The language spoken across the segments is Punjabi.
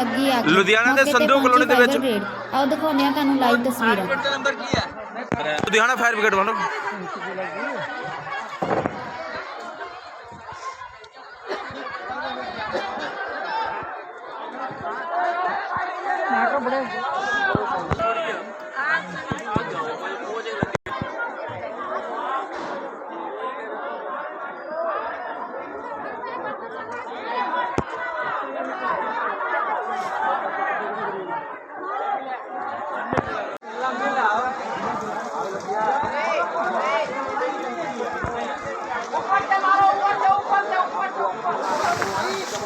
ਲੱਗੀ ਅੱਗ ਲੁਧਿਆਣਾ ਦੇ ਮੌਕੇ ਤੇ ਸੰਧੂ ਕਲੋਨੀ ਦੇ ਵਿੱਚ- ਫਾਇਰ ਬ੍ਰਿਗੇਡ। ਆਓ ਦਿਖਾਉਂਦੇ ਹਾਂ ਤੁਹਾਨੂੰ ਲਾਈਵ ਤਸਵੀਰਾਂ। ਲੁਧਿਆਣਾ ਫਾਇਰ ਬ੍ਰਿਗੇਡ ਵੱਲੋਂ। उसमें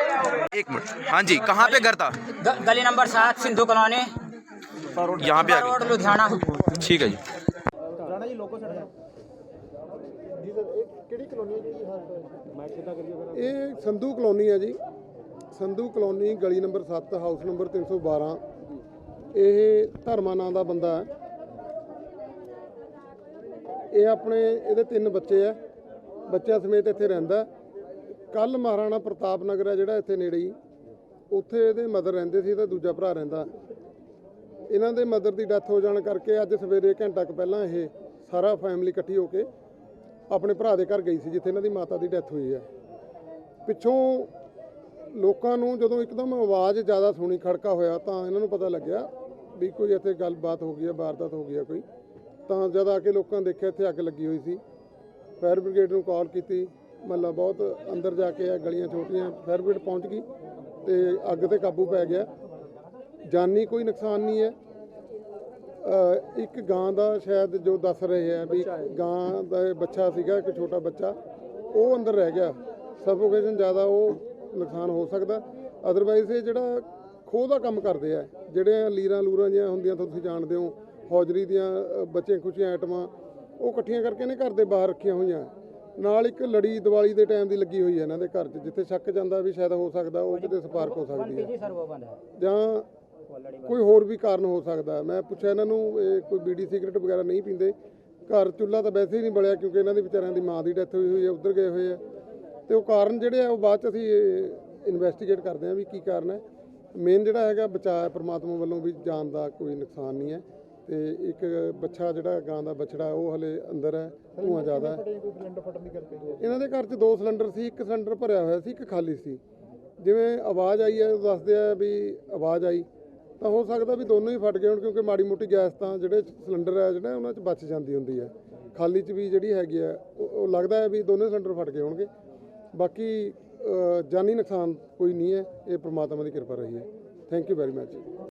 एक मिनट हाँ जी कहाँ पे घर था ग- गली नंबर सात सिंधु कॉलोनी यहाँ पे आ रोड लुधियाना गए ठीक है जी ਇਹ ਸੰਧੂ ਕਲੋਨੀ ਹੈ ਜੀ ਸੰਧੂ ਕਲੋਨੀ ਗਲੀ ਨੰਬਰ 7 ਹਾਊਸ ਨੰਬਰ 312 ਇਹ ਧਰਮਾ ਨਾਂ ਦਾ ਬੰਦਾ ਹੈ ਇਹ ਆਪਣੇ ਇਹਦੇ ਤਿੰਨ ਬੱਚੇ ਆ ਬੱਚਿਆਂ ਸਮੇਤ ਇੱਥੇ ਰਹਿੰਦਾ ਕੱਲ ਮਹਾਰਾਣਾ ਪ੍ਰਤਾਪ ਨਗਰ ਹੈ ਜਿਹੜਾ ਇੱਥੇ ਨੇੜੇ ਹੀ। ਉੱਥੇ ਇਹਦੇ ਮਦਰ ਰਹਿੰਦੇ ਸੀ ਤੇ ਦੂਜਾ ਭਰਾ ਰਹਿੰਦਾ। ਇਹਨਾਂ ਦੇ ਮਦਰ ਦੀ ਡੈਥ ਹੋ ਜਾਣ ਕਰਕੇ ਅੱਜ ਸਵੇਰੇ ਘੰਟਾ ਕੁ ਪਹਿਲਾਂ ਇਹ ਸਾਰਾ ਫੈਮਿਲੀ ਇਕੱਠੀ ਹੋ ਕੇ ਆਪਣੇ ਭਰਾ ਦੇ ਘਰ ਗਈ ਸੀ, ਜਿੱਥੇ ਇਹਨਾਂ ਦੀ ਮਾਤਾ ਦੀ ਡੈਥ ਹੋਈ ਹੈ ਪਿੱਛੋਂ ਲੋਕਾਂ ਨੂੰ ਜਦੋਂ ਇੱਕਦਮ ਆਵਾਜ਼ ਜ਼ਿਆਦਾ ਸੁਣੀ, ਖੜਕਾ ਹੋਇਆ, ਤਾਂ ਇਹਨਾਂ ਨੂੰ ਪਤਾ ਲੱਗਿਆ ਵੀ ਕੋਈ ਇੱਥੇ ਗੱਲਬਾਤ ਹੋ ਗਈ ਹੈ ਵਾਰਦਾਤ ਹੋ ਗਈ ਹੈ ਕੋਈ। ਤਾਂ ਜਦ ਆ ਕੇ ਲੋਕਾਂ ਨੇ ਦੇਖਿਆ, ਇੱਥੇ ਅੱਗ ਲੱਗੀ ਹੋਈ ਸੀ। ਫਾਇਰ ਬ੍ਰਿਗੇਡ ਨੂੰ ਕਾਲ ਕੀਤੀ। ਮਹੱਲਾ ਬਹੁਤ ਅੰਦਰ ਜਾ ਕੇ ਆ ਗਲੀਆਂ ਛੋਟੀਆਂ ਫਾਇਰ ਪਹੁੰਚ ਗਈ ਤੇ ਅੱਗ ਤੇ ਕਾਬੂ ਪੈ ਗਿਆ। ਜਾਨੀ ਕੋਈ ਨੁਕਸਾਨ ਨਹੀਂ ਹੈ। ਇੱਕ ਗਾਂ ਦਾ ਸ਼ਾਇਦ ਜੋ ਦੱਸ ਰਹੇ ਆ ਵੀ ਗਾਂ ਦਾ ਬੱਚਾ ਸੀਗਾ ਇੱਕ ਛੋਟਾ ਬੱਚਾ ਉਹ ਅੰਦਰ ਰਹਿ ਗਿਆ। ਸਫੋਕੇਸ਼ਨ ਜ਼ਿਆਦਾ ਉਹ ਨੁਕਸਾਨ ਹੋ ਸਕਦਾ। ਅਦਰਵਾਈਜ਼ ਇਹ ਜਿਹੜਾ ਖੋਹ ਦਾ ਕੰਮ ਕਰਦੇ ਆ ਜਿਹੜੇ ਲੀਰਾਂ ਲੂਰਾਂ ਜਿਹੀਆਂ ਹੁੰਦੀਆਂ ਤੁਸੀਂ ਜਾਣਦੇ ਹੋ ਹੌਜਰੀ ਦੀਆਂ ਬੱਚੇ ਖੁਸ਼ੀਆਂ ਆਈਟਮਾਂ ਉਹ ਇਕੱਠੀਆਂ ਕਰਕੇ ਨੇ ਘਰ ਦੇ ਬਾਹਰ ਰੱਖੀਆਂ ਹੋਈਆਂ। ਨਾਲ ਇੱਕ ਲੜੀ ਦੀਵਾਲੀ ਦੇ ਟਾਈਮ ਦੀ ਲੱਗੀ ਹੋਈ ਹੈ ਇਹਨਾਂ ਦੇ ਘਰ 'ਚ ਜਿੱਥੇ ਛੱਕ ਜਾਂਦਾ ਵੀ ਸ਼ਾਇਦ ਹੋ ਸਕਦਾ ਉਹ ਕਿਤੇ ਸਪਾਰਕ ਹੋ ਸਕਦੀ ਹੈ। ਜਾਂ ਕੋਈ ਹੋਰ ਵੀ ਕਾਰਨ ਹੋ ਸਕਦਾ ਮੈਂ ਪੁੱਛਿਆ ਇਹਨਾਂ ਨੂੰ ਇਹ ਕੋਈ ਬੀੜੀ ਸਿਗਰਟ ਵਗੈਰਾ ਨਹੀਂ ਪੀਂਦੇ। ਘਰ ਚੁੱਲ੍ਹਾ ਤਾਂ ਵੈਸੇ ਹੀ ਨਹੀਂ ਬਲਿਆ ਕਿਉਂਕਿ ਇਹਨਾਂ ਦੇ ਵਿਚਾਰਿਆਂ ਦੀ ਮਾਂ ਦੀ ਡੈਥ ਹੋਈ ਹੋਈ ਹੈ ਉੱਧਰ ਗਏ ਹੋਏ ਆ। ਤੇ ਉਹ ਕਾਰਨ ਜਿਹੜੇ ਆ ਉਹ ਬਾਅਦ 'ਚ ਅਸੀਂ ਇਨਵੈਸਟੀਗੇਟ ਕਰਦੇ ਆ ਵੀ ਕੀ ਕਾਰਨ ਹੈ। ਮੇਨ ਜਿਹੜਾ ਹੈਗਾ ਬਚਾਅ ਪਰਮਾਤਮਾ ਵੱਲੋਂ ਵੀ ਜਾਨ ਦਾ ਕੋਈ ਨੁਕਸਾਨ ਨਹੀਂ ਹੈ। ਤੇ ਇੱਕ ਬੱਚਾ ਜਿਹੜਾ ਗਾਂ ਦਾ ਬਛੜਾ ਉਹ ਹਲੇ ਅੰਦਰ ਹੈ ਧੂਆਂ ਜ਼ਿਆਦਾ ਹੈ। ਇਹਨਾਂ ਦੇ ਘਰ 'ਚ ਦੋ ਸਿਲੰਡਰ ਸੀ ਇੱਕ ਸਿਲੰਡਰ ਭਰਿਆ ਹੋਇਆ ਸੀ ਇੱਕ ਖਾਲੀ ਸੀ। ਜਿਵੇਂ ਆਵਾਜ਼ ਆਈ ਹੈ ਦੱਸਦੇ ਆ ਵੀ ਆਵਾਜ਼ ਆਈ। ਤਾਂ ਹੋ ਸਕਦਾ ਵੀ ਦੋਨੋਂ ਹੀ ਫਟ ਗਏ ਹੋਣ ਕਿਉਂਕਿ ਮਾੜੀ ਮੋਟੀ ਗੈਸ ਤਾਂ ਜਿਹੜੇ ਸਿਲੰਡਰ ਹੈ ਜਿਹੜੇ ਉਹਨਾਂ 'ਚ ਬਚ ਜਾਂਦੀ ਹੁੰਦੀ ਹੈ। ਖਾਲੀ 'ਚ ਵੀ ਜਿਹੜੀ ਹੈਗੀ ਆ ਉਹ ਲੱਗਦਾ ਹੈ ਵੀ ਦੋਨੇ ਸਿਲੰਡਰ ਫਟ ਗਏ ਹੋਣਗੇ। ਬਾਕੀ ਜਾਨੀ ਨੁਕਸਾਨ ਕੋਈ ਨਹੀਂ ਹੈ ਇਹ ਪ੍ਰਮਾਤਮਾ ਦੀ ਕਿਰਪਾ ਰਹੀ ਹੈ। Thank you very much